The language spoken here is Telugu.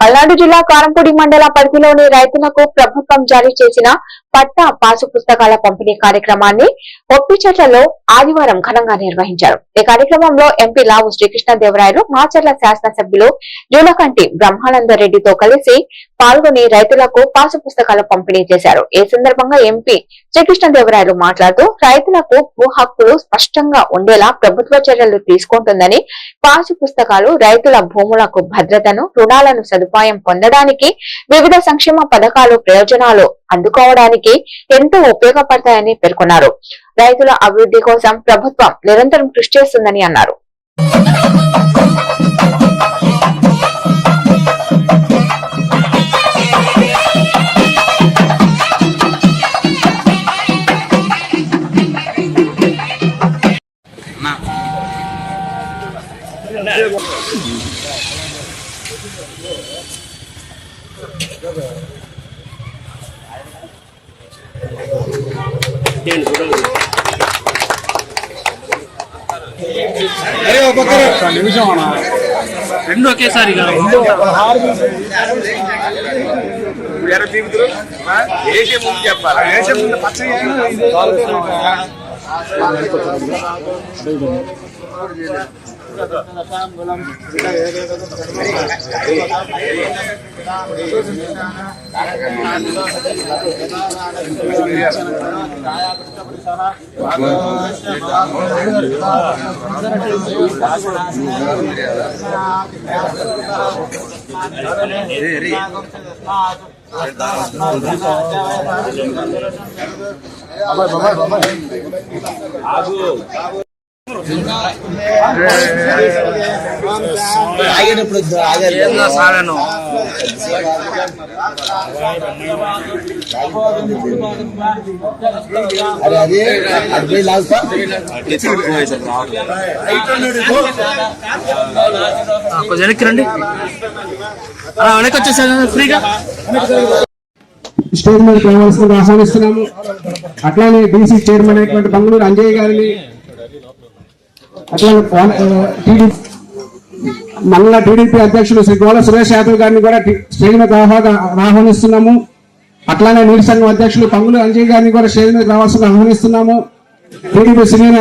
పల్నాడు జిల్లా కారంపూడి మండల పరిధిలోని రైతులకు ప్రభుత్వం జారీ చేసిన పట్టా పాసు పుస్తకాల పంపిణీ కార్యక్రమాన్ని ఒప్పిచెట్లలో ఆదివారం ఘనంగా నిర్వహించారు. ఈ కార్యక్రమంలో ఎంపీ లావు శ్రీకృష్ణదేవరాయలు మాచర్ల శాసనసభ్యులు జూలకంటి బ్రహ్మానందరెడ్డితో కలిసి పాల్గొని రైతులకు పాసు పుస్తకాలు పంపిణీ చేశారు. ఈ సందర్భంగా ఎంపీ శ్రీకృష్ణదేవరాయలు మాట్లాడుతూ రైతులకు భూ హక్కులు స్పష్టంగా ఉండేలా ప్రభుత్వ చర్యలు తీసుకుంటుందని పాసు పుస్తకాలు రైతుల భూములకు భద్రతను రుణాలను సదుపాయం పొందడానికి వివిధ సంక్షేమ పథకాలు ప్రయోజనాలు అందుకోవడానికి ఎంతో ఉపయోగపడతాయని పేర్కొన్నారు. రైతుల అభివృద్ధి కోసం ప్రభుత్వం నిరంతరం కృషి చేస్తుందని అన్నారు. రెండు ఎర్ర తీగుతురు వేసే ముందు చెప్పాలి? వేసే ముందు పచ్చ ఆగేటప్పుడు సాగను అరే అదే అది పోయి లాగుతా కొంచెం వెనక్కి రండి అలా వెనక్కి వచ్చేసారు ఫ్రీగా స్టేట్ మీద రావాల్సిందిగా ఆహ్వానిస్తున్నాము. అట్లానే డీసీ చైర్మన్ అయినటువంటి బంగుళూరు అంజయ్ గారిని అట్లానే పవన్- టీడీపీ మండల టీడీపీ అధ్యక్షులు శ్రీ గోళ సురేష్ యాదవ్ గారిని కూడా టి- స్టేజ్ మీద ఆహ్వానిస్తున్నాము. అట్లానే నీటి సంఘం అధ్యక్షులు పంగులు అంజయ్ గారిని కూడా స్టేజ్ మీద ఆహ్వానిస్తున్నాము. TDP senior